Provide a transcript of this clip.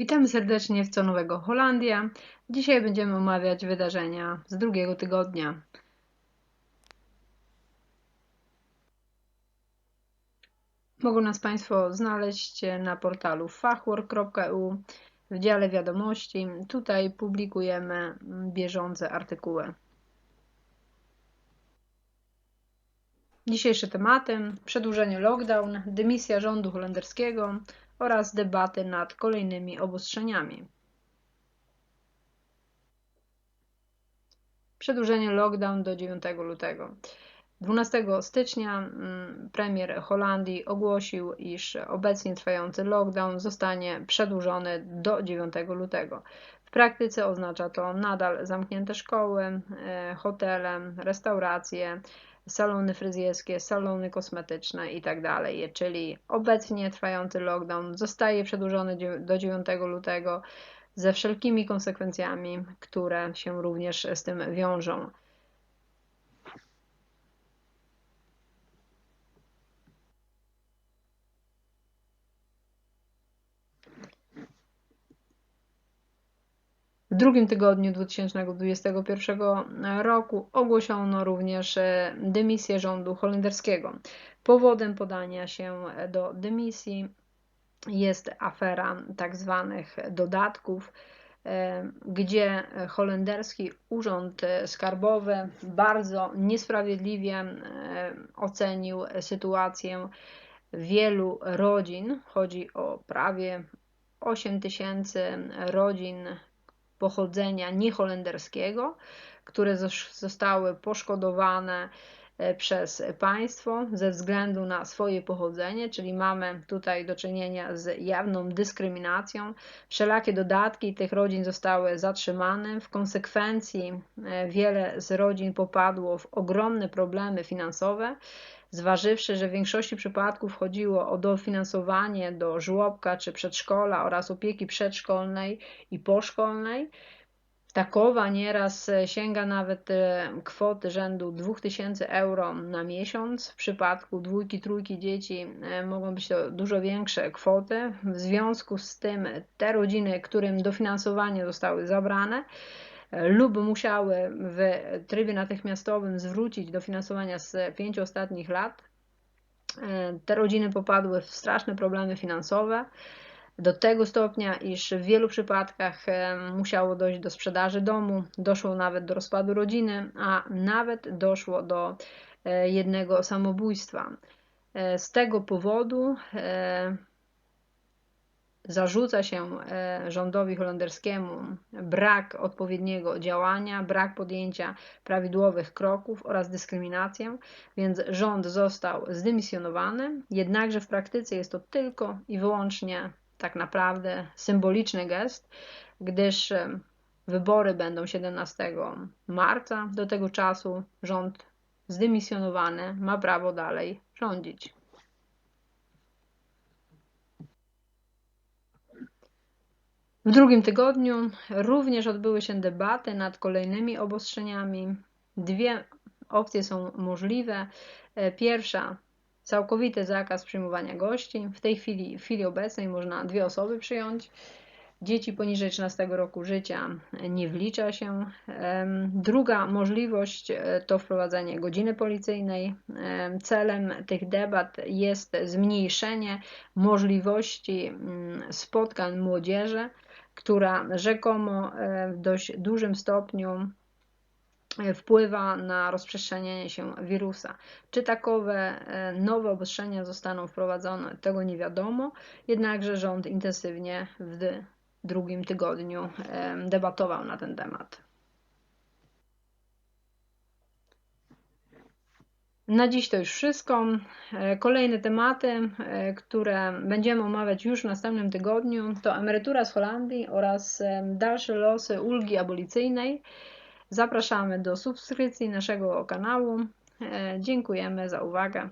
Witamy serdecznie w Co Nowego Holandia. Dzisiaj będziemy omawiać wydarzenia z drugiego tygodnia. Mogą nas Państwo znaleźć na portalu fachwork.eu w dziale wiadomości. Tutaj publikujemy bieżące artykuły. Dzisiejsze tematy: przedłużenie lockdown, dymisja rządu holenderskiego oraz debaty nad kolejnymi obostrzeniami. Przedłużenie lockdown do 9 lutego. 12 stycznia mm, premier Holandii ogłosił, iż obecnie trwający lockdown zostanie przedłużony do 9 lutego. W praktyce oznacza to nadal zamknięte szkoły, e, hotele, restauracje, salony fryzjerskie, salony kosmetyczne itd. Tak czyli obecnie trwający lockdown zostaje przedłużony do 9 lutego ze wszelkimi konsekwencjami, które się również z tym wiążą. W drugim tygodniu 2021 roku ogłoszono również e, dymisję rządu holenderskiego. Powodem podania się do dymisji jest afera tak zwanych dodatków, e, gdzie holenderski urząd skarbowy bardzo niesprawiedliwie e, ocenił sytuację wielu rodzin. Chodzi o prawie 8 tysięcy rodzin pochodzenia nieholenderskiego, które zostały poszkodowane e, przez państwo ze względu na swoje pochodzenie, czyli mamy tutaj do czynienia z jawną dyskryminacją. Wszelakie dodatki tych rodzin zostały zatrzymane. W konsekwencji e, wiele z rodzin popadło w ogromne problemy finansowe zważywszy, że w większości przypadków chodziło o dofinansowanie do żłobka czy przedszkola oraz opieki przedszkolnej i poszkolnej. Takowa nieraz sięga nawet e, kwoty rzędu 2000 euro na miesiąc. W przypadku dwójki, trójki dzieci e, mogą być to dużo większe kwoty. W związku z tym te rodziny, którym dofinansowanie zostały zabrane, lub musiały w trybie natychmiastowym zwrócić dofinansowania z pięciu ostatnich lat. E, te rodziny popadły w straszne problemy finansowe do tego stopnia, iż w wielu przypadkach e, musiało dojść do sprzedaży domu, doszło nawet do rozpadu rodziny, a nawet doszło do e, jednego samobójstwa. Z tego powodu zarzuca się e, rządowi holenderskiemu brak odpowiedniego działania, brak podjęcia prawidłowych kroków oraz dyskryminację, więc rząd został zdymisjonowany, jednakże w praktyce jest to tylko i wyłącznie tak naprawdę symboliczny gest, gdyż e, wybory będą 17 marca. Do tego czasu rząd zdymisjonowany ma prawo dalej rządzić. W drugim tygodniu również odbyły się debaty nad kolejnymi obostrzeniami. Dwie opcje są możliwe. E, pierwsza całkowity zakaz przyjmowania gości. W tej chwili, w chwili obecnej można dwie osoby przyjąć. Dzieci poniżej 13 roku życia nie wlicza się. Druga możliwość e, to wprowadzenie godziny policyjnej. Celem tych debat jest zmniejszenie możliwości mm, spotkań młodzieży która rzekomo e, w dość dużym stopniu e, wpływa na rozprzestrzenianie się wirusa. Czy takowe e, nowe obostrzenia zostaną wprowadzone, tego nie wiadomo, jednakże rząd intensywnie w drugim tygodniu debatował na ten temat. Na dziś to już wszystko. E, kolejne tematy, e, które będziemy omawiać już w następnym tygodniu, to emerytura z Holandii oraz e, dalsze losy ulgi abolicyjnej. Zapraszamy do subskrypcji naszego kanału. Dziękujemy za uwagę.